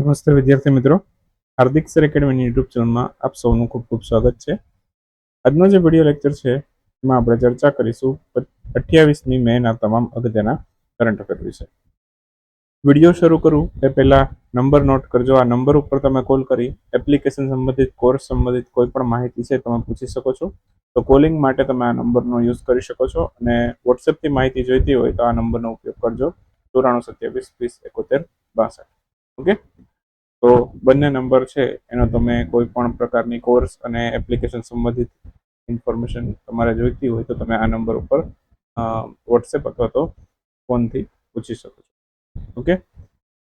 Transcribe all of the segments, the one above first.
નમસ્તે વિદ્યાર્થી મિત્રો. હાર્દિક સર એકેડમીની યુટ્યુબ ચેનલમાં આપ સૌનું ખૂબ ખૂબ સ્વાગત છે. આજનો જે વીડિયો લેક્ચર છે, એમાં આપણે ચર્ચા કરીશું અઠ્યાવીસમી મેના તમામ અગત્યના કરંટ અફેર વિશે. વીડિયો શરૂ કરું, એ પહેલાં નંબર નોટ કરજો. આ નંબર ઉપર તમે કોલ કરી એપ્લિકેશન સંબંધિત કોર્સ સંબંધિત કોઈ પણ માહિતી છે, તમે પૂછી શકો છો. તો કોલિંગ માટે તમે આ નંબરનો યુઝ કરી શકો છો અને વોટ્સએપથી માહિતી જોઈતી હોય તો આ નંબરનો ઉપયોગ કરજો. ચોરાણું સત્યાવીસ વીસ એકોતેર, બાસઠ. ઓકે? તો બંને નંબર છે, એનો તમે કોઈ પણ પ્રકારની કોર્સ અને એપ્લિકેશન સંબંધિત ઇન્ફોર્મેશન તમારે જોઈતી હોય તો તમે આ નંબર ઉપર વોટ્સએપ અથવા તો ફોનથી પૂછી શકો છો. ઓકે?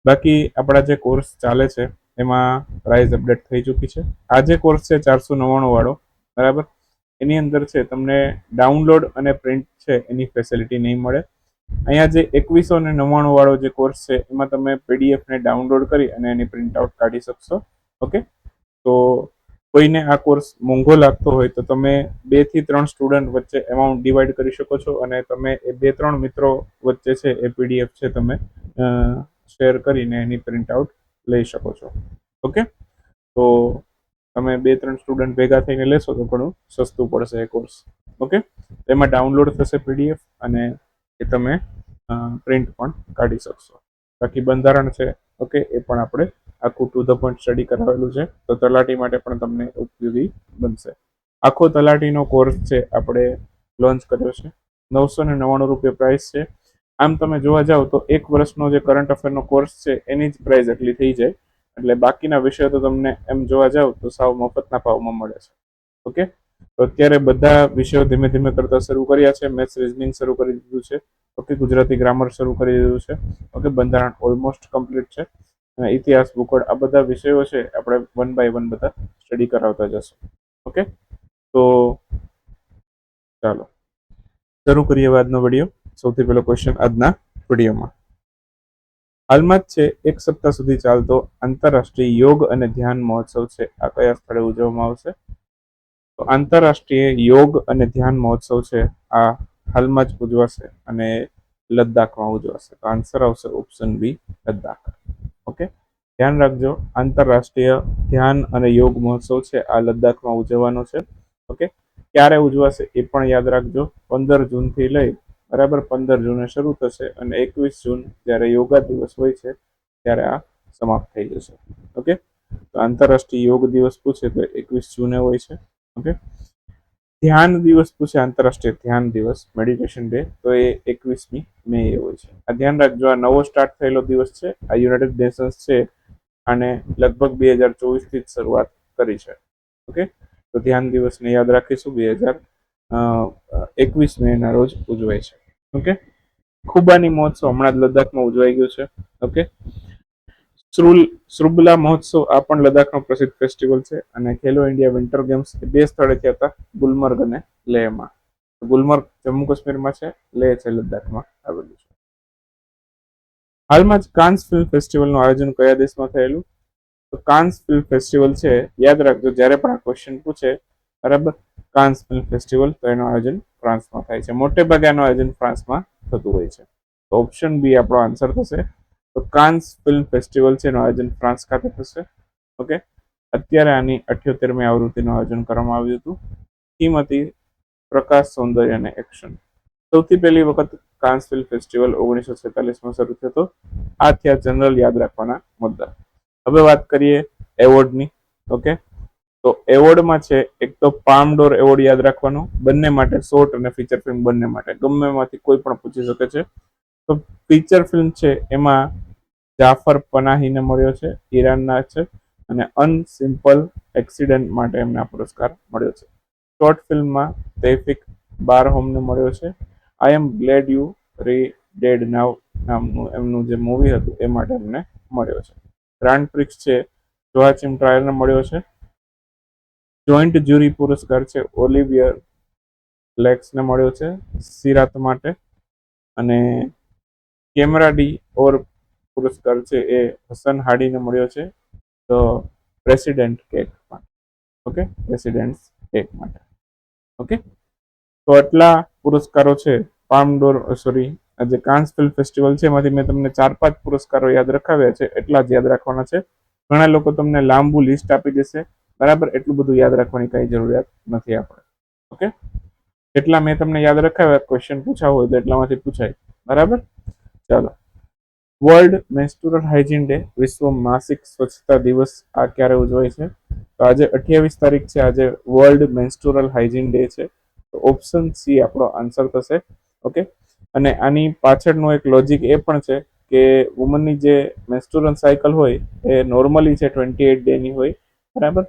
બાકી આપણા જે કોર્સ ચાલે છે, એમાં પ્રાઇસ અપડેટ થઈ ચૂકી છે. આ જે કોર્સ છે ચારસો નવ્વાણું વાળો, બરાબર? એની અંદર છે, તમને ડાઉનલોડ અને પ્રિન્ટ છે, એની ફેસિલિટી નહીં મળે. અહીંયા જે એકવીસો ને નવ્વાણું વાળો જે કોર્સ છે, એમાં તમે પીડીએફ ને ડાઉનલોડ કરી અને એની પ્રિન્ટ આઉટ કાઢી શકશો. ઓકે તો કોઈને આ કોર્સ મોંઘો લાગતો હોય તો તમે બેથી ત્રણ સ્ટુડન્ટ વચ્ચે એમાઉન્ટ ડિવાઈડ કરી શકો છો અને તમે એ બે ત્રણ મિત્રો વચ્ચે છે એ પીડીએફ છે તમે શેર કરીને એની પ્રિન્ટ આઉટ લઈ શકો છો. ઓકે તો તમે બે ત્રણ સ્ટુડન્ટ ભેગા થઈને લેશો તો ઘણું સસ્તું પડશે એ કોર્સ ઓકે એમાં ડાઉનલોડ થશે પીડીએફ અને એ તમે પ્રિન્ટ પણ કાઢી શકશો. બાકી બંધારણ છે, ઓકે, એ પણ આપણે આખું ટુ ધ પોઈન્ટ સ્ટડી કરાવેલું છે. તો તલાટી માટે પણ તમને ઉપયોગી બનશે. આખો તલાટીનો કોર્સ છે, આપણે લોન્ચ કર્યો છે. નવસો ને નવ્વાણું રૂપિયા પ્રાઇસ છે. આમ તમે જોવા જાઓ તો એક વર્ષનો જે કરંટ અફેરનો કોર્સ છે, એની જ પ્રાઇસ એટલી થઈ જાય. એટલે બાકીના વિષયો તો તમને એમ જોવા જાવ તો સાવ મફતના ભાવમાં મળે છે. ઓકે? તો અત્યારે બધા વિષયો ધીમે ધીમે કરતા શરૂ કર્યા છે. મેથ્સ રિઝનિંગ શરૂ કરી દીધું છે. ઓકે ગુજરાતી ગ્રામર શરૂ કરી દીધું છે. ઓકે બંધારણ ઓલમોસ્ટ કમ્પ્લીટ છે. અને ઇતિહાસ, ભૂગોળ આ બધા વિષયો છે આપણે વન બાય વન બધા સ્ટડી કરાવતા જશું. ઓકે તો ચાલો. શરૂ કરીએ આજનો વીડિયો સૌથી પહેલો ક્વેશ્ચન આજના વિડીયોમાં હાલમાં જ છે, એક સપ્તાહ સુધી ચાલતો આંતરરાષ્ટ્રીય યોગ અને ધ્યાન મહોત્સવ છે. આ કયા સ્થળે ઉજવવામાં આવશે? આંતરરાષ્ટ્રીય યોગ અને ધ્યાન મહોત્સવ છે. આ હાલમાં જ ઉજવાશે અને લદ્દાખમાં ઉજવાશે. તો આન્સર આવશે ઓપ્શન બી લદ્દાખ. ઓકે ધ્યાન રાખજો, આંતરરાષ્ટ્રીય ધ્યાન અને યોગ મહોત્સવ છે. આ લદ્દાખમાં ઉજવવાનો છે. ઓકે ક્યારે ઉજવાશે એ પણ યાદ રાખજો. પંદર જૂનથી લઈ બરાબર પંદર જૂને શરૂ થશે અને એકવીસ જૂન જ્યારે યોગા દિવસ હોય છે, ત્યારે આ સમાપ્ત થઈ જશે. ઓકે તો આંતરરાષ્ટ્રીય યોગ દિવસ પૂછે તો એકવીસ જૂને હોય છે. ઓકે? ધ્યાન દિવસ પૂછે આંતરરાષ્ટ્રીય ધ્યાન દિવસ મેડિટેશન ડે તો એ એકવીસમી મે એ હોય છે. આ ધ્યાન રાખજો, આ નવો સ્ટાર્ટ થયેલો દિવસ છે, આ યુનાઇટેડ નેશન્સ છે, અને લગભગ બે હજાર ચોવીસથી જ શરૂઆત કરી છે. ઓકે? તો ધ્યાન દિવસને યાદ રાખીશું, બે હજાર એકવીસ મેના રોજ ઉજવાય છે. ઓકે? ખુબાની મહોત્સવ હમણાં જ લદ્દાખમાં ઉજવાઈ ગયું છે. ઓકે? શ્રુલ શ્રુબલા મહોત્સવ આ પણ લદ્દાખનો પ્રસિદ્ધ ફેસ્ટિવલ છે અને ખેલો ઇન્ડિયા વિન્ટર ગેમ્સ બે સ્થળે થયા હતા, ગુલમર્ગ અને લેહમાં. ગુલમર્ગ જમ્મુ કાશ્મીરમાં છે, લેહ છે લદ્દાખમાં આવેલું છે. હાલમાં જ કાન્સ ફિલ્મ ફેસ્ટિવલનું આયોજન કયા દેશમાં થયેલું? તો કાન્સ ફિલ્મ ફેસ્ટિવલ છે, યાદ રાખજો, જ્યારે પણ આ ક્વેશ્ચન પૂછે, બરાબર? કાન્સ ફિલ્મ ફેસ્ટિવલ, તો એનું આયોજન ફ્રાન્સમાં થાય છે. મોટે ભાગે આનું આયોજન ફ્રાન્સમાં થતું હોય છે. તો ઓપ્શન બી આપણો આન્સર થશે તો કાન્સ ફિલ્મ ફેસ્ટિવલ છે, એનું આયોજન ફ્રાન્સ ખાતે થશે. ઓકે? અત્યારે આની અઠ્યોતેરમી આવૃત્તિનું આયોજન કરવામાં આવ્યું હતું. થીમ હતી પ્રકાશ, સૌંદર્ય અને એક્શન. સૌથી પહેલી વખત કાન્સ ફિલ્મ ફેસ્ટિવલ ઓગણીસો છેતાલીસમાં શરૂ થયો હતો. આ થયા જનરલ યાદ રાખવાના મુદ્દા. હવે વાત કરીએ એવોર્ડની. ઓકે? તો એવોર્ડમાં છે, એક તો પામડોર એવોર્ડ યાદ રાખવાનો. બંને માટે શોર્ટ અને ફીચર ફિલ્મ બંને માટે. ગમે એમાંથી કોઈ પણ પૂછી શકે છે. તો ફીચર ફિલ્મ છે એમાં જાફર પનાહીને મળ્યો છે, ઈરાનના છે અને અનસિમ્પલ એક્સિડન્ટ માટે એમને પુરસ્કાર મળ્યો છે. શોર્ટ ફિલ્મમાં તૈફિક બાર હોમને મળ્યો છે. I am glad you're dead now નામનું એમનું જે મૂવી હતું એ માટે એમને મળ્યો છે. ગ્રાન્ડ પ્રિક્સ છે, જોહાચિમ ટ્રાયલને મળ્યો છે. જોઈન્ટ જ્યુરી પુરસ્કાર છે, ઓલિવિયર લેક્સને મળ્યો છે, સિરાત માટે અને કેમેરા ડી ઓર પુરસ્કાર છે એ હસન હાડીને મળ્યો છે. તો પ્રેસિડેન્ટ કેક માટે ઓકે? પ્રેસિડેન્ટ કેક માટે. ઓકે? તો આટલા પુરસ્કારો છે. પામડોર સોરી જે કાન્સ ફિલ્મ ફેસ્ટિવલ છે. એમાંથી મેં તમને ચાર પાંચ પુરસ્કારો યાદ રખાવ્યા છે. એટલા જ યાદ રાખવાના છે. ઘણા લોકો તમને લાંબુ લિસ્ટ આપી દેશે. બરાબર? એટલું બધું યાદ રાખવાની કઈ જરૂરિયાત નથી આપણે. ઓકે? એટલા મેં તમને યાદ રખાવ્યા, ક્વેશ્ચન પૂછાવો હોય તો એટલામાંથી પૂછાય. બરાબર? ચાલો. વર્લ્ડ મેન્સ્ટુરલ હાઇજીન ડે વિશ્વ માસિક સ્વચ્છતા દિવસ આ ક્યારે ઉજવાય છે? તો આજે અઠ્યાવીસ તારીખ છે, આજે વર્લ્ડ મેન્સ્ટુરલ હાઇજીન ડે છે. તો ઓપ્શન સી આપણો આન્સર થશે ઓકે અને આની પાછળનું એક લોજિક એ પણ છે કે વુમનની જે મેન્સ્ટુરલ સાયકલ હોય, એ નોર્મલી છે ટ્વેન્ટી એટ ડેની હોય, બરાબર?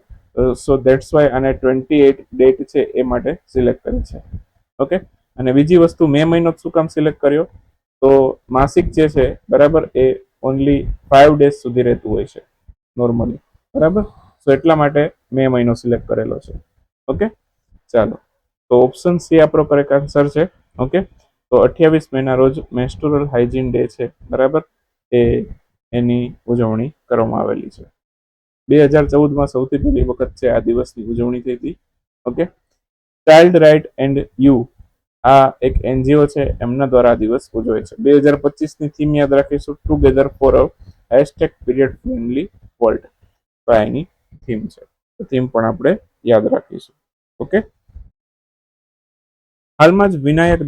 સો દેટ્સ વાય આને ટ્વેન્ટી એટ ડેટ છે એ માટે સિલેક્ટ કરી છે ઓકે અને બીજી વસ્તુ, મે મહિનો શું કામ સિલેક્ટ કર્યો? તો માસિક જે છે, બરાબર, એ ઓનલી ફાઇવ ડેઝ સુધી રહેતું હોય છે નોર્મલી બરાબર? સો એટલા માટે મે મહિનો સિલેક્ટ કરેલો છે. ઓકે ચાલો. તો ઓપ્શન સી આપણો કરેક્ટ આન્સર છે. ઓકે તો અઠ્યાવીસ મેના રોજ મેસ્ટોરલ હાઇજીન ડે છે. બરાબર? એ એની ઉજવણી કરવામાં આવેલી છે. બે હજાર ચૌદમાં સૌથી પહેલી વખત છે આ દિવસની ઉજવણી થઈ હતી. Okay child right and you આ એક એનજીઓ છે, એમના દ્વારા આ દિવસ ઉજવાય છે. બે હજાર પચીસની થીમ યાદ રાખીશું together for a hashtag period friendly world તો એની થીમ છે. થીમ પણ આપણે યાદ રાખીશું. ઓકે હાલમાં જ વિનાયક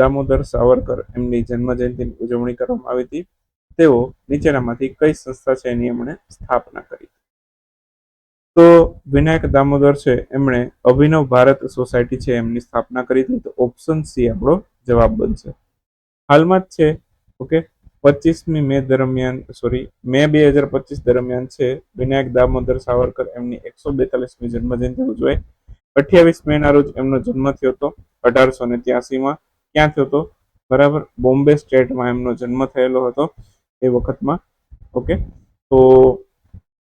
દામોદર સાવરકર એમની જન્મ જયંતિની ઉજવણી કરવામાં આવી હતી. તેઓ નીચેનામાંથી કઈ સંસ્થા છે એની એમણે સ્થાપના કરી તો વિનાયક દામોદર છે, એમણે અભિનવ ભારત સોસાયટી છે એમની સ્થાપના કરી હતી. તો ઓપ્શન સી આપણો જવાબ બનશે. હાલમાં જ છે, ઓકે? પચીસમી મે દરમિયાન સોરી મે બે હજાર પચીસ દરમિયાન છે વિનાયક દામોદર સાવરકર એમની એકસો બેતાલીસમી જન્મજયંતિ ઉજવાઈ અઠ્યાવીસ મે ના રોજ એમનો જન્મ થયો હતો, અઢારસો ને ત્યાસીમાં. ક્યાં થયો હતો? બરાબર, બોમ્બે સ્ટેટમાં એમનો જન્મ થયેલો હતો એ વખતમાં, ઓકે? તો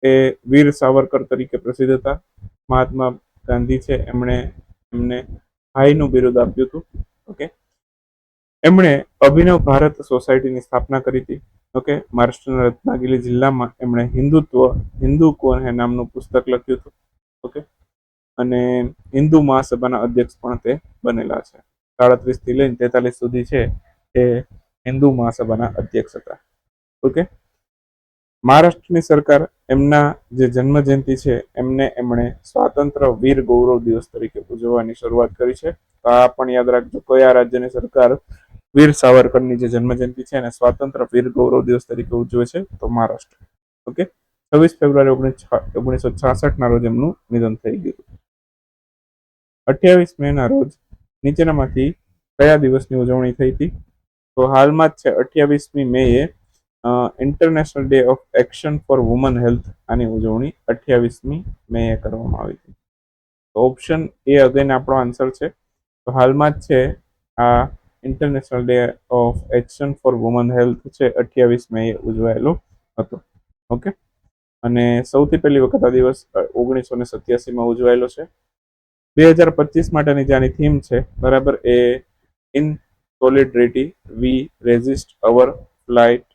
એ વીર સાવરકર તરીકે પ્રસિદ્ધ હતા. મહાત્મા ગાંધી છે, એમણે એમને ભાઈનું બિરુદ આપ્યું હતું. ઓકે. એમણે અભિનવ ભારત સોસાયટીની સ્થાપના કરી હતી. ઓકે. મહારાષ્ટ્રના રત્નાગીરી જિલ્લામાં એમણે હિન્દુત્વ, હિન્દુ કોણ હે નામનું પુસ્તક લખ્યું હતું. ઓકે. અને હિન્દુ મહાસભાના અધ્યક્ષ પણ તે બનેલા છે. સાડત્રીસથી લઈને તેતાલીસ સુધી છે એ હિન્દુ મહાસભાના અધ્યક્ષ હતા. ઓકે. મહારાષ્ટ્રની સરકાર એમના જે જન્મ જયંતિ છે, એમને એમણે સ્વાતંત્ર વીર ગૌરવ દિવસ તરીકે ઉજવવાની શરૂઆત કરી છે. તો આ પણ યાદ રાખજો, કયા રાજ્યની સરકાર વીર સાવરકરની જે જન્મ જયંતિ છે એને સ્વાતંત્ર વીર ગૌરવ દિવસ તરીકે ઉજવે છે, તો મહારાષ્ટ્ર. ઓકે? છવ્વીસ ફેબ્રુઆરી ઓગણીસ છાસઠ ના રોજ એમનું નિધન થઈ ગયું. અઠ્યાવીસ મે ના રોજ નીચેનામાંથી કયા દિવસની ઉજવણી થઈ હતી? તો હાલમાં જ છે, અઠ્યાવીસમી મેએ international day of action for women health આની ઉજવણી અઠ્યાવીસમી મે કરવામાં આવી હતી. તો ઓપ્શન એ અગેન આપણો આન્સર છે. તો હાલમાં જ છે આ international day of action for women health છે, અઠ્યાવીસ મે ઉજવાયેલો હતો. ઓકે અને સૌથી પહેલી વખત આ દિવસ ઓગણીસો ને સત્યાસીમાં ઉજવાયેલો છે. બે હજાર પચીસ માટેની જે આની થીમ છે, બરાબર, એ in solidarity we resist our flight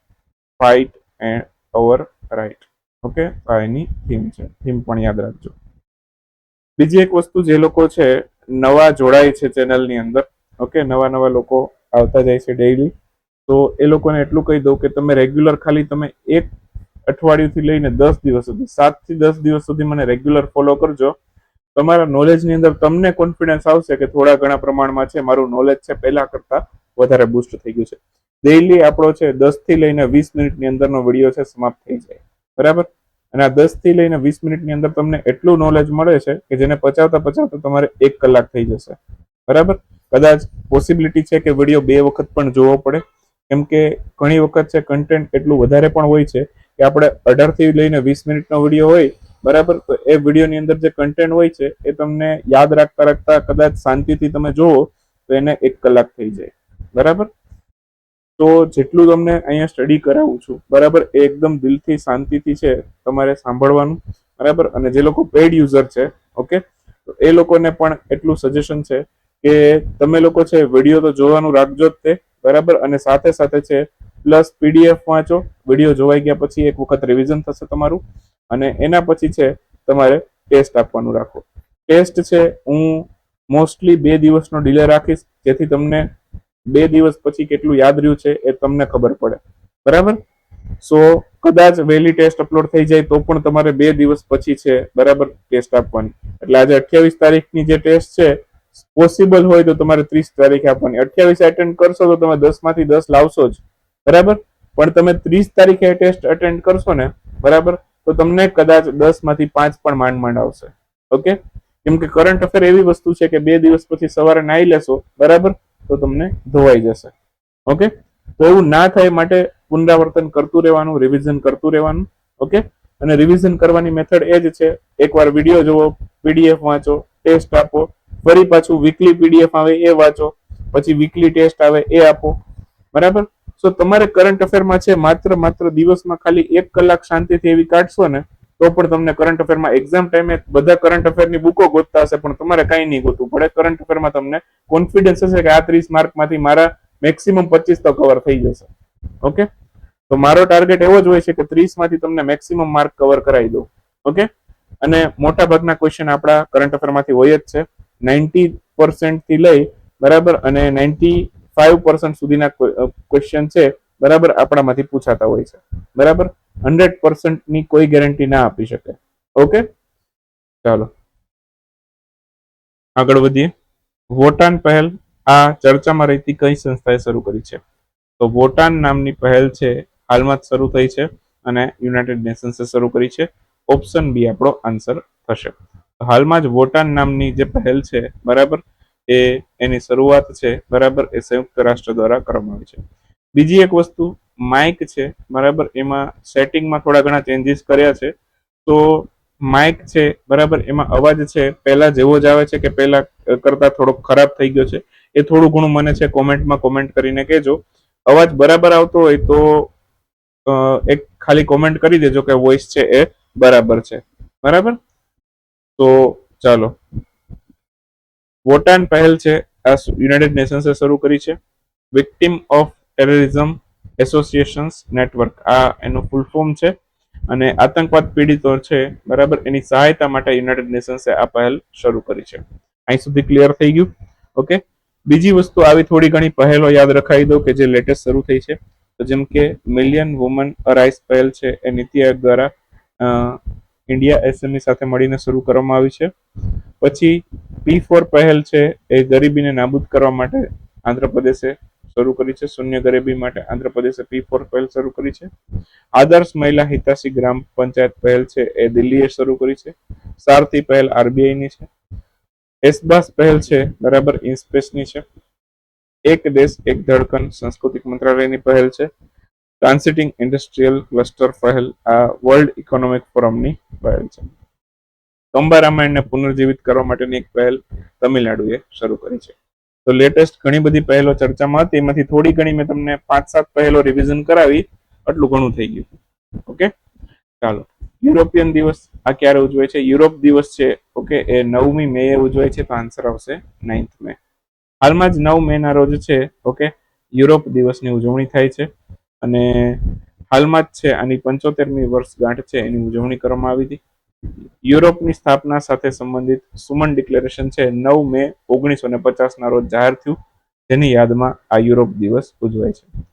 fight and our right okay આ એની થીમ છે. થીમ પણ યાદ રાખજો. બીજી એક વસ્તુ જે લોકો છે, નવા જોડાય છે ચેનલની અંદર ઓકે નવા નવા લોકો આવતા જાય છે ડેઈલી તો એ લોકોને એટલું કહી દઉં કે તમે રેગ્યુલર ખાલી તમે એક અઠવાડિયુંથી લઈને દસ દિવસ સુધી સાતથી દસ દિવસ સુધી મને રેગ્યુલર ફોલો કરજો. તમારા નોલેજની અંદર તમને કોન્ફિડન્સ આવશે કે થોડા ઘણા પ્રમાણમાં છે, મારું નોલેજ છે, પહેલા કરતા વધારે બુસ્ટ થઈ ગયું છે. ડેઈલી આપણો છે દસથી લઈને વીસ મિનિટની અંદરનો વીડિયો છે સમાપ્ત થઈ જાય. બરાબર? અને આ દસથી લઈને વીસ મિનિટની અંદર તમને એટલું નોલેજ મળે છે કે જેને પચાવતા પચાવતા તમારે એક કલાક થઈ જશે. બરાબર? કદાચ પોસિબિલિટી છે કે વીડિયો બે વખત પણ જોવો પડે. કેમ કે ઘણી વખત છે કન્ટેન્ટ એટલું વધારે પણ હોય છે કે આપણે અઢારથી લઈને વીસ મિનિટનો વીડિયો હોય, બરાબર? તો એ વિડીયોની અંદર જે કન્ટેન્ટ હોય છે એ તમને યાદ રાખતા રાખતા કદાચ શાંતિથી તમે જુઓ તો એને એક કલાક થઈ જાય. બરાબર? તો જેટલું તમને અહીંયા સ્ટડી કરાવું છું, બરાબર, એ એકદમ દિલથી શાંતિથી છે તમારે સાંભળવાનું, બરાબર? અને જે લોકો પેડ યુઝર છે ઓકે તો એ લોકોને પણ એટલું સજેશન છે કે તમે લોકો છે વીડિયો તો જોવાનું રાખજો જ તે, બરાબર? અને સાથે સાથે છે પ્લસ પીડીએફ વાંચો વીડિયો જોવાઈ ગયા પછી એક વખત રિવિઝન થશે તમારું, અને એના પછી છે તમારે ટેસ્ટ આપવાનું રાખો. ટેસ્ટ છે, હું મોસ્ટલી બે દિવસનો ડીલે રાખીશ, જેથી તમને બે દિવસ પછી કેટલું યાદ રહ્યું છે એ તમને ખબર પડે. બરાબર? સો, કદાચ વહેલી ટેસ્ટ અપલોડ થઈ જાય તો પણ તમારે બે દિવસ પછી છે, બરાબર, ટેસ્ટ આપવાની. એટલે આજે અઠ્યાવીસ તારીખની જે ટેસ્ટ છે પોસિબલ હોય તો તમારે ત્રીસ તારીખે આપવાની. અઠ્યાવીસ એટેન્ડ કરશો તો તમે દસમાંથી દસ લાવશો જ. બરાબર? પણ તમે ત્રીસ તારીખે ટેસ્ટ અટેન્ડ કરશો ને, બરાબર, તો તમને કદાચ દસમાંથી પાંચ પણ માંડ માંડ આવશે. ઓકે? કેમ કે કરંટ અફેર એવી વસ્તુ છે કે બે દિવસ પછી સવારે નાહી લેશો, બરાબર? તો તમને ધોવાઈ જશે. ઓકે તો એવું ના થાય માટે પુનરાવર્તન કરતું રહેવાનું રિવિઝન કરતું રહેવાનું. ઓકે અને રિવિઝન કરવાની મેથડ એ જ છે. એકવાર વીડિયો જુઓ પીડીએફ વાંચો ટેસ્ટ આપો. ફરી પાછું વીકલી પીડીએફ આવે એ વાંચો. પછી વીકલી ટેસ્ટ આવે એ આપો. બરાબર? સો તમારે કરંટ અફેરમાં છે, માત્ર માત્ર દિવસમાં ખાલી એક કલાક શાંતિથી એવી કાઢશો ને તો પણ તમને કરંટ અફેરમાં એક્ઝામ ટાઈમે બધા કરંટ અફેરની બુકો ગોતતા હશે, પણ તમારે કાંઈ નહીં ગોતવું. પડે કરંટ અફેરમાં તમને કોન્ફિડન્સ હશે કે આ ત્રીસ માર્કમાંથી મારા મેક્સિમમ પચીસ તો કવર થઈ જશે. ઓકે તો મારો ટાર્ગેટ એવો જ હોય છે કે ત્રીસમાંથી તમને મેક્સિમમ માર્ક કવર કરાવી દઉં. ઓકે અને મોટા ભાગના ક્વેશ્ચન આપણા કરંટ અફેરમાંથી હોય જ છે. નાઇન્ટી થી લઈ બરાબર અને નાઇન્ટી ફાઈવ સુધીના ક્વેશ્ચન છે, બરાબર આપણામાંથી પૂછાતા હોય છે. બરાબર? હંડ્રેડ પર્સન્ટની કોઈ ગેરંટી ના આપી શકે. ઓકે? ચાલો. આગળ વધીએ. વોટાન પહેલ આ ચર્ચામાં રહેતી કઈ સંસ્થાએ શરૂ કરી છે? તો વોટાન નામની પહેલ છે, હાલમાં જ શરૂ થઈ છે અને યુનાઇટેડ નેશન્સે શરૂ કરી છે. ઓપ્શન બી આપણો આન્સર થશે. હાલમાં જ વોટાન નામની જે પહેલ છે, બરાબર? એ એની શરૂઆત છે, બરાબર? એ સંયુક્ત રાષ્ટ્ર દ્વારા કરવામાં આવી છે. બીજી એક વસ્તુ માઇક છે, બરાબર? એમાં સેટિંગમાં થોડા ઘણા ચેન્જીસ કર્યા છે. તો માઇક છે, બરાબર? એમાં અવાજ છે, પહેલા જેવો જ આવે છે કે પહેલા કરતા થોડોક ખરાબ થઈ ગયો છે? એ થોડું ઘણું મને છે, કોમેન્ટમાં કોમેન્ટ કરીને કહેજો. અવાજ બરાબર આવતો હોય તો એક ખાલી કોમેન્ટ કરી દેજો કે વોઇસ છે એ બરાબર છે. બરાબર? તો ચાલો. વોટાન પહેલ છે, આ યુનાઇટેડ નેશન્સે શરૂ કરી છે. Victim of terrorism associations network આ એનું ફૂલ ફોર્મ છે અને આતંકવાદ પીડિતો છે, બરાબર? એની સહાયતા માટે યુનાઇટેડ નેશન્સે આ પહેલ શરૂ કરી છે. અહીં સુધી ક્લિયર થઈ ગયું? ઓકે બીજી વસ્તુ, આવી થોડી ઘણી પહેલો યાદ રખાવી દો કે જે લેટેસ્ટ શરૂ થઈ છે. તો જેમ કે મિલિયન વુમન અરાઇઝ પહેલ છે, એ નીતિ આયોગ દ્વારા ઇન્ડિયા એસએમઈ સાથે મળીને શરૂ કરવામાં આવી છે. પછી પી ફોર પહેલ છે, એ ગરીબીને નાબૂદ કરવા માટે આંધ્રપ્રદેશે શરૂ કરી છે શૂન્ય ગરીબી માટે આંધ્રપ્રદેશે પી ફોર પહેલ શરૂ કરી છે. આદર્શ મહિલા હિતાશી ગ્રામ પંચાયત પહેલ છે, એ દિલ્હીએ શરૂ કરી છે. સારથી પહેલ આરબીઆઈની છે. એસબાસ પહેલ છે, બરાબર ઇન્સ્પેસની છે. એક દેશ, એક ધડકન સાંસ્કૃતિક મંત્રાલયની પહેલ છે. ટ્રાન્સિટિંગ ઇન્ડસ્ટ્રીયલ ક્લસ્ટર પહેલ, આ વર્લ્ડ ઇકોનોમિક ફોરમની પહેલ છે. કંબા રામાયણને પુનર્જીવિત કરવા માટેની એક પહેલ તમિલનાડુએ શરૂ કરી છે. તો લેટેસ્ટ ઘણી બધી પહેલો ચર્ચામાં હતી. એમાંથી થોડી ઘણી મેં તમને પાંચ સાત પહેલો રિવિઝન કરાવી. આટલું ઘણું થઈ ગયું. ઓકે ચાલો. યુરોપિયન દિવસ આ ક્યારે ઉજવાય છે? યુરોપ દિવસ છે. ઓકે એ નવમી મે એ ઉજવાય છે. તો આન્સર આવશે નાઇન્થ મે. હાલમાં જ નવ મે ના રોજ છે. ઓકે યુરોપ દિવસની ઉજવણી થાય છે. અને હાલમાં જ છે. આની પંચોતેરમી વર્ષગાંઠ છે. એની ઉજવણી કરવામાં આવી હતી. યુરોપની સ્થાપના સાથે સંબંધિત સુમન ડિક્લેરેશન છે, નવ મે ઓગણીસો ને પચાસના રોજ જાહેર થયું. જેની યાદમાં આ યુરોપ દિવસ ઉજવાય છે.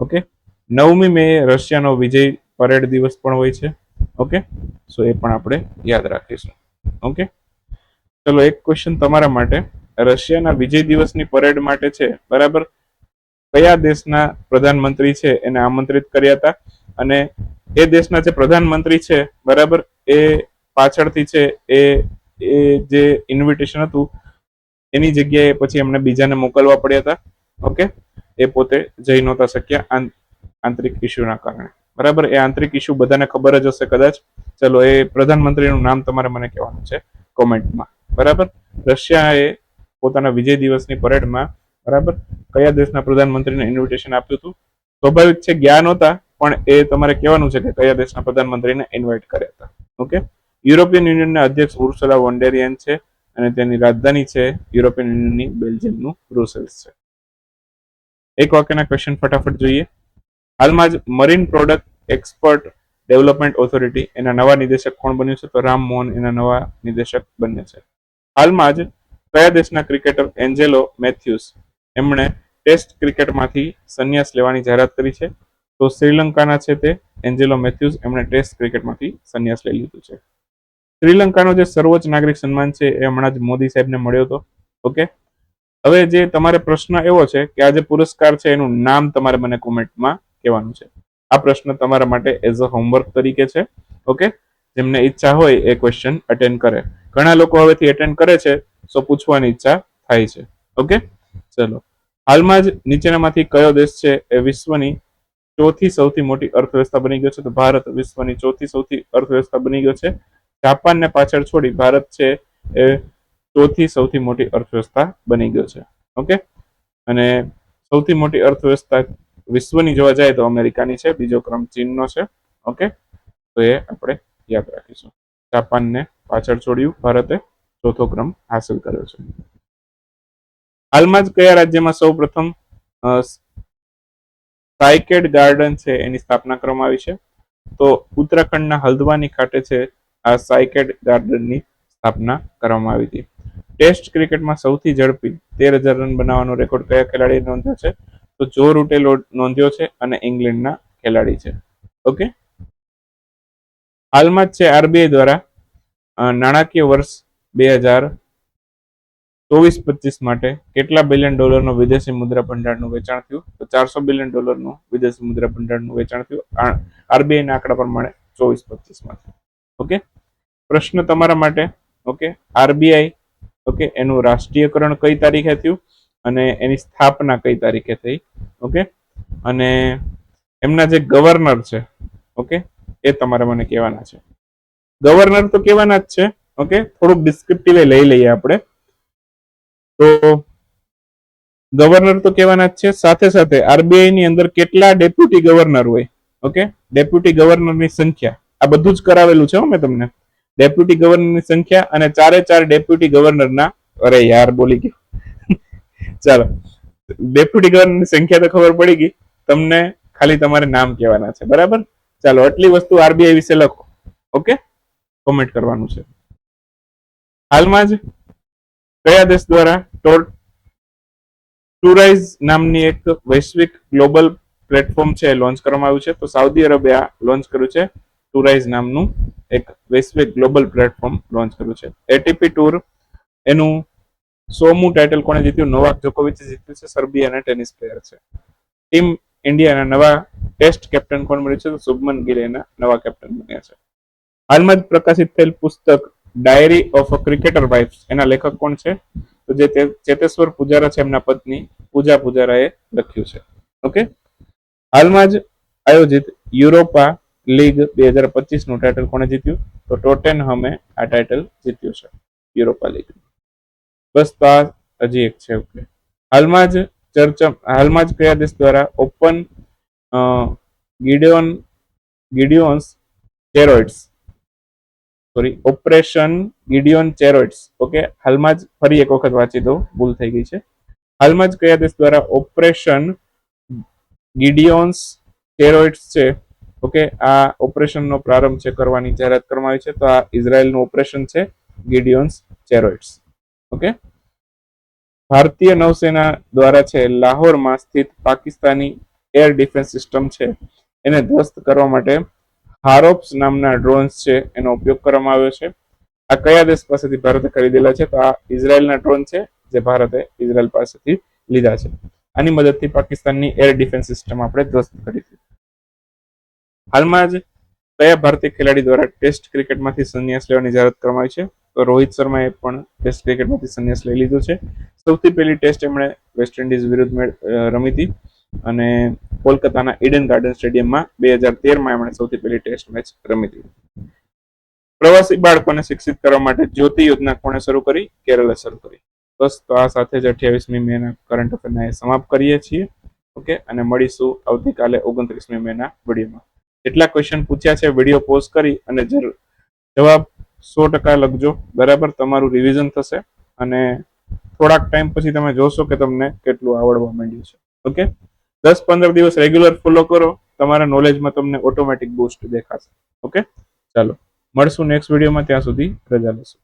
ઓકે? નવમી મે રશિયાનો વિજય પરેડ દિવસ પણ હોય છે. ઓકે? સો એ પણ આપણે યાદ રાખીશું. ઓકે? ચલો, એક ક્વેશ્ચન તમારા માટે. રશિયાના વિજય દિવસની પરેડ માટે છે, બરાબર? કયા દેશના પ્રધાનમંત્રી છે, એને આમંત્રિત કર્યા હતા? અને એ દેશના જે પ્રધાનમંત્રી છે, બરાબર? એ પાછળથી છે એ એ જે ઇન્વિટેશન હતું, એની જગ્યાએ પછી એમને બીજાને મોકલવા પડ્યા હતા. ઓકે? એ પોતે જઈ નહોતા શક્યા આંતરિક ઇસ્યુના કારણે. બરાબર? એ આંતરિક ઇસ્યુ બધાને ખબર જ હશે કદાચ. ચલો, એ પ્રધાનમંત્રીનું નામ તમારે મને કહેવાનું છે કોમેન્ટમાં. બરાબર? રશિયાએ પોતાના વિજય દિવસની પરેડમાં, બરાબર? કયા દેશના પ્રધાનમંત્રીને ઇન્વિટેશન આપ્યું હતું? સ્વાભાવિક છે જ્ઞાન નહોતા, પણ એ તમારે કહેવાનું છે કે કયા દેશના પ્રધાનમંત્રીને ઇન્વાઇટ કર્યા હતા. ઓકે? યુરોપિયન યુનિયનના અધ્યક્ષ ઉર્સુલા વોન્ડેરિયન છે અને તેની રાજધાની છે યુરોપિયન યુનિયનની બેલ્જિયમનું બ્રુસેલ્સ છે. એક વાક્યના ક્વેશ્ચન ફટાફટ જોઈએ. હાલમાં જ marine product export development authority એના નવા નિદેશક કોણ બન્યું છે? તો રામ મોહન એના નવા નિદેશક બન્યા છે. હાલમાં જ કયા દેશના ક્રિકેટર એન્જેલો મેથ્યુસ એમણે ટેસ્ટ ક્રિકેટમાંથી સંન્યાસ લેવાની જાહેરાત કરી છે? તો શ્રીલંકાના છે તે એન્જેલો મેથ્યુઝ એમણે ટેસ્ટ ક્રિકેટમાંથી સંન્યાસ લઈ લીધું છે. શ્રીલંકાનો જે સર્વોચ્ચ નાગરિક સન્માન છે એ હમણાં જ મોદી સાહેબને મળ્યો હતો. ઓકે? હવે જે તમારે પ્રશ્ન એવો છે કે આ જે પુરસ્કાર છે એનું નામ તમારે મને કોમેન્ટમાં કહેવાનું છે. આ પ્રશ્ન તમારા માટે એઝ અ હોમવર્ક તરીકે છે. ઓકે? જેમને ઈચ્છા હોય એ ક્વેશ્ચન અટેન્ડ કરે. ઘણા લોકો હવેથી અટેન્ડ કરે છે સો પૂછવાની ઈચ્છા થાય છે. ઓકે? ચલો. હાલમાં જ નીચેનામાંથી કયો દેશ છે એ વિશ્વની ચોથી સૌથી મોટી અર્થવ્યવસ્થા બની ગયો છે? તો ભારત વિશ્વની ચોથી સૌથી અર્થવ્યવસ્થા બની ગયો છે. જાપાનને પાછળ છોડી ભારત છે એ ચોથી સૌથી મોટી અર્થવ્યવસ્થા બની ગયો છે. ઓકે? અને સૌથી મોટી અર્થવ્યવસ્થા વિશ્વની જોવા જાય તો અમેરિકાની છે, બીજો ક્રમ ચીનનો છે. ઓકે? તો એ આપણે યાદ રાખીશું. જાપાનને પાછળ છોડ્યું ભારતે, ચોથો ક્રમ હાંસલ કર્યો છે. હાલમાં જ કયા રાજ્યમાં સૌ પ્રથમ સાયકેડ ગાર્ડન છે એની સ્થાપના કરવામાં આવી છે? તો ઉત્તરાખંડના હલ્દવાની ખાતે છે આ સાયકેટ ગાર્ડનની સ્થાપના કરવામાં આવી હતી. ટેસ્ટ ક્રિકેટમાં સૌથી ઝડપી તેર હજાર રન બનાવવાનો રેકોર્ડ કયા ખેલાડીએ નોંધ્યો છે? તો જો રૂટે નોંધ્યો છે અને ઇંગ્લેન્ડના ખેલાડી છે. ઓકે? હાલમાં જ છે આરબીઆઈ દ્વારા નાણાકીય વર્ષ બે હજાર ચોવીસ પચીસ માટે કેટલા બિલિયન ડોલરનો વિદેશી મુદ્રા ભંડારનું વેચાણ થયું? તો ચારસો બિલિયન ડોલરનું વિદેશી મુદ્રા ભંડારનું વેચાણ થયું. આરબીઆઈના આંકડા પ્રમાણે ચોવીસ પચીસમાં ઓકે? પ્રશ્ન તમારા માટે, ઓકે? RBI, okay? એનું રાષ્ટ્રીયકરણ કઈ તારીખે થયું? અને એની સ્થાપના કઈ તારીખે થઈ? ઓકે? અને એમના જે ગવર્નર છે, ઓકે? એ તમારે મને કહેવાના છે. ગવર્નર તો કહેવાના જ છે, ઓકે? થોડુંક ડિસ્ક્રિપ્ટિવ લઈ લઈએ આપણે. તો ગવર્નર તો કહેવાના જ છે. સાથે સાથે આરબીઆઈ ની અંદર કેટલા ડેપ્યુટી ગવર્નર હોય? ઓકે? ડેપ્યુટી ગવર્નરની સંખ્યા. આ બધું જ કરાવેલું છે મેં તમને. ડેપ્યુટી ગવર્નરની સંખ્યા અને ચારે ચાર ડેપ્યુટી ગવર્નરના અરે યાર, બોલી ગયો. ચાલો. ડેપ્યુટી ગવર્નરની સંખ્યા તો ખબર પડી ગઈ. તમને ખાલી તમારે નામ કહેવાના છે. બરાબર? ચાલો, આટલી વસ્તુ આરબીઆઈ વિશે લખો. ઓકે? કોમેન્ટ કરવાનું છે. હાલમાં જ કયા દેશ દ્વારા ટુરાઇઝ નામની એક વૈશ્વિક ગ્લોબલ પ્લેટફોર્મ છે લોન્ચ કરવામાં આવ્યું છે. તો સાઉદી અરેબિયા લોન્ચ કર્યું છે. ટુરાઇઝ નામનું એક વૈશ્વિક ગ્લોબલ પ્લેટફોર્મ લોન્ચ કર્યું છે. એટીપી ટુર એનું સોમું ટાઇટલ કોણે જીત્યું? નોવાક જોકોવિચે જીત્યું છે. સર્બિયાના ટેનિસ પ્લેયર છે. ટીમ ઇન્ડિયાના નવા ટેસ્ટ કેપ્ટન કોણ મળ્યું છે? તો શુભમન ગિલ એના નવા કેપ્ટન બન્યા છે. હાલમાં જ પ્રકાશિત થયેલ પુસ્તક diary of a cricketer wives એના લેખક કોણ છે? તો જે ચેતેશ્વર પૂજારા છે એમના પત્ની પૂજા પૂજારાએ લખ્યું છે. ઓકે હાલમાં જ આયોજિત યુરોપા લીગ બે હજાર પચીસનું ટાઇટલ કોણે જીત્યું? તો ટોટેન હમે આ ટાઇટલ જીત્યું છે, યુરોપા લીગ. બસ તો આ હજી એક છે ઓકે હાલમાં જ ચર્ચા, હાલમાં જ કયા દેશ દ્વારા open Gideon Gideon's steroids sorry, operation Gideon chariots. Okay, હાલમાં જ ફરી એક વખત વાંચી દઉં, ભૂલ થઈ ગઈ છે. હાલમાં જ કયા દેશ દ્વારા ઓપરેશન ગિડિયોન્સ ચેરોઇડ્સ છે ઓકે, આ ઓપરેશનનો પ્રારંભ છે કરવાની જાહેરાત કરવામાં આવી છે. તો આ ઇઝરાયલનું ઓપરેશન છે ગિડિયોન્સ ચેરોઇડ્સ. ઓકે? ભારતીય નૌસેના દ્વારા છે લાહોરમાં સ્થિત પાકિસ્તાની એર ડિફેન્સ સિસ્ટમ છે. એને ધ્વસ્ત કરવા માટે હારોપ્સ નામના ડ્રોન્સ છે એનો ઉપયોગ કરવામાં આવ્યો છે. આ કયા દેશ પાસેથી ભારતે ખરીદેલા છે? તો આ ઇઝરાયલના ડ્રોન છે જે ભારતે ઇઝરાયલ પાસેથી લીધા છે. આની મદદથી પાકિસ્તાનની એર ડિફેન્સ સિસ્ટમ આપણે ધ્વસ્ત કરી છે હાલમાં જ કયા ભારતીય ખેલાડી દ્વારા ટેસ્ટ ક્રિકેટમાંથી સંન્યાસ લેવાની જાહેરાત કરવામાં આવી છે? તો રોહિત શર્માએ પણ ટેસ્ટ ક્રિકેટમાંથી સંન્યાસ લઈ લીધો છે. સૌથી પહેલી ટેસ્ટ એમણે વેસ્ટ ઇન્ડિઝ વિરુદ્ધ રમી હતી અને કોલકાતાના ઈડન ગાર્ડન સ્ટેડિયમમાં બે હજાર તેરમાં એમણે સૌથી પહેલી ટેસ્ટ મેચ રમી હતી. પ્રવાસી બાળકોને શિક્ષિત કરવા માટે જ્યોતિ યોજના કોણે શરૂ કરી? કેરળે શરૂ કરી. બસ, તો આ સાથે જ અઠ્યાવીસમી મેના કરંટ અફેરના સમાપ્ત કરીએ છીએ. ઓકે, અને મળીશું આવતીકાલે ઓગણત્રીસમી મેના વિડીયોમાં. કેટલા ક્વેશ્ચન પૂછ્યા છે વીડિયો પોઝ કરી અને જવાબ સો ટકા લખજો. બરાબર, તમારું રિવિઝન થશે અને થોડાક ટાઈમ પછી તમે જોશો કે તમને કેટલું આવડવા માંડ્યું છે. ઓકે દસ પંદર દિવસ રેગ્યુલર ફોલો કરો, તમારા નોલેજમાં તમને ઓટોમેટિક બુસ્ટ દેખાશે. ઓકે ચાલો, મળશું નેક્સ્ટ વિડીયોમાં ત્યાં સુધી રજા લેશું.